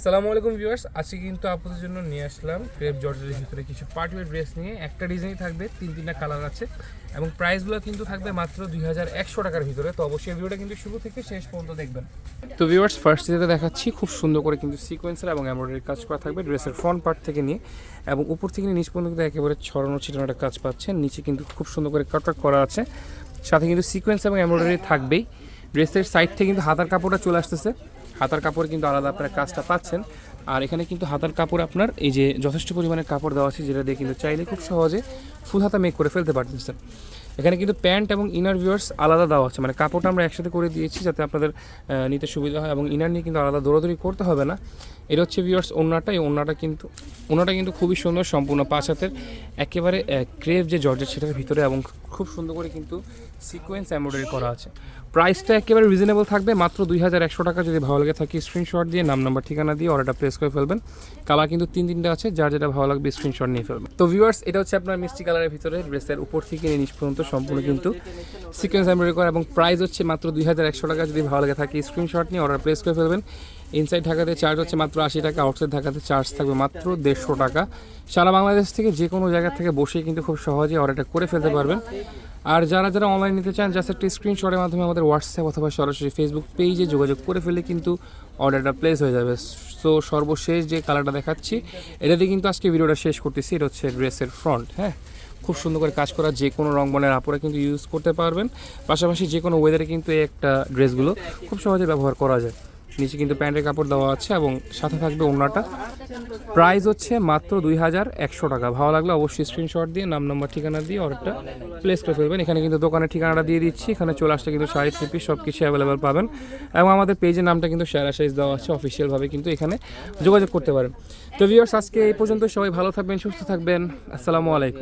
আসসালামু আলাইকুম ভিউয়ার্স, আজকে কিন্তু আপনাদের জন্য নিয়ে আসলাম ক্রেপ জর্জের ভিতরে কিছু পার্টিওয়ার ড্রেস নিয়ে। একটা ডিজাইনই থাকবে, তিন তিনটা কালার আছে। এবং প্রাইসগুলো কিন্তু থাকবে মাত্র দুই হাজার একশো টাকার ভিতরে। তো অবশ্যই ভিডিওটা কিন্তু শুরু থেকে শেষ পর্যন্ত দেখবেন। তো ভিউয়ার্স ফার্স্ট যেটা দেখাচ্ছি, খুব সুন্দর করে কিন্তু সিকোয়েন্সার এবং এমব্রয়ডারি কাজ করা থাকবে ড্রেসের ফ্রন্ট পার্ট থেকে নিয়ে। এবং উপর থেকে নিচ পর্যন্ত কিন্তু একেবারে ছড়ানো ছিটানো একটা কাজ পাচ্ছেন নিচে কিন্তু খুব সুন্দর করে কাটওয়ার্ক করা আছে। সাথে কিন্তু সিকোয়েন্স এবং এমব্রয়ডারি থাকবেই। ড্রেসের সাইড থেকে কিন্তু হাতার কাপড়টা চলে আসতেছে। হাতার কাপড় কিন্তু আলাদা আপনারা কাজটা পাচ্ছেন। আর এখানে কিন্তু হাতার কাপড় আপনার এই যে যথেষ্ট পরিমাণে কাপড় দেওয়া আছে, যেটা দিয়ে কিন্তু চাইলে খুব সহজে ফুল হাতা মেক করে ফেলতে পারতেছেন এখানে কিন্তু প্যান্ট এবং ইনার ভিউয়ার্স আলাদা দেওয়া আছে। মানে কাপড়টা আমরা একসাথে করে দিয়েছি যাতে আপনাদের নিতে সুবিধা হয় এবং ইনার নিয়ে কিন্তু আলাদা দৌড়াদৌড়ি করতে হবে না। এটা হচ্ছে ভিউয়ার্স ওনাটা এই ওনাটা কিন্তু ওনাটা কিন্তু খুবই সুন্দর, সম্পূর্ণ পাঁচ হাতের। একেবারে ক্রেভ যে জর্জের সেটার ভিতরে এবং খুব সুন্দর করে কিন্তু সিকোয়েন্স এমব্রয়ডারি করা আছে। প্রাইসটা একেবারে রিজনেবল থাকবে, মাত্র দুই হাজার একশো টাকা যদি ভালো লাগে থাকে স্ক্রিনশট দিয়ে, নাম নাম্বার ঠিকানা দিয়ে অর্ডারটা প্লেস করে ফেলবেন। কালার কিন্তু তিন তিনটা আছে, যার যেটা ভালো লাগবে স্ক্রিনশট নিয়ে ফেলবেন। তো ভিউয়ার্স এটা হচ্ছে আপনার মিষ্টি কালারের ভিতরে ড্রেসের উপর থেকে নিচ পর্যন্ত সম্পূর্ণ কিন্তু সিকোয়েন্স এমব্রয়ডারি করা, এবং প্রাইস হচ্ছে মাত্র দুই হাজার একশো টাকা যদি ভালো লাগে থাকে স্ক্রিনশট নিয়ে অর্ডার প্লেস করে ফেলবেন। ইনসাইড ঢাকাতে চার্জ হচ্ছে মাত্র আশি টাকা আউটসাইড ঢাকাতে চার্জ থাকবে মাত্র দেড়শো টাকা। সারা বাংলাদেশ থেকে যে কোনো জায়গা থেকে বসে কিন্তু খুব সহজে অর্ডারটা করে ফেলতে পারবেন। আর যারা যারা অনলাইন নিতে চান জাস্ট একটি স্ক্রিনশটের মাধ্যমে আমাদের হোয়াটসঅ্যাপ অথবা সরাসরি ফেসবুক পেজে যোগাযোগ করে ফেলে কিন্তু অর্ডারটা প্লেস হয়ে যাবে। সো সর্বশেষ যে কালারটা দেখাচ্ছি, এটাতে কিন্তু আজকে ভিডিওটা শেষ করতেছি। এটা হচ্ছে ড্রেসের ফ্রন্ট হ্যাঁ? খুব সুন্দর করে কাজ করা যে কোনো রং বনের আপরে কিন্তু ইউজ করতে পারবেন। পাশাপাশি যে কোনো ওয়েদারে কিন্তু এই একটা ড্রেসগুলো খুব সহজে ব্যবহার করা যায়। নিচে কিন্তু প্যান্টের কাপড় দেওয়া আছে এবং সাথে থাকবে ওড়নাটা। প্রাইস হচ্ছে মাত্র দুই হাজার একশো টাকা। ভালো লাগলে অবশ্যই স্ক্রিনশট দিয়ে, নাম নম্বর ঠিকানা দিয়ে অর্ডারটা প্লেস করে ফেলবেন। এখানে কিন্তু দোকানের ঠিকানাটা দিয়ে দিচ্ছি। এখানে চলে আসলে কিন্তু শাড়ি থ্রি পিস সব কিছু অ্যাভেলেবেল পাবেন। এবং আমাদের পেজের নামটা কিন্তু শেয়ার সাইজ দেওয়া আছে অফিসিয়ালভাবে কিন্তু এখানে যোগাযোগ করতে পারেন। তো ভিউয়ার্স আজকে এই পর্যন্ত সবাই ভালো থাকবেন, সুস্থ থাকবেন। আসসালামু আলাইকুম।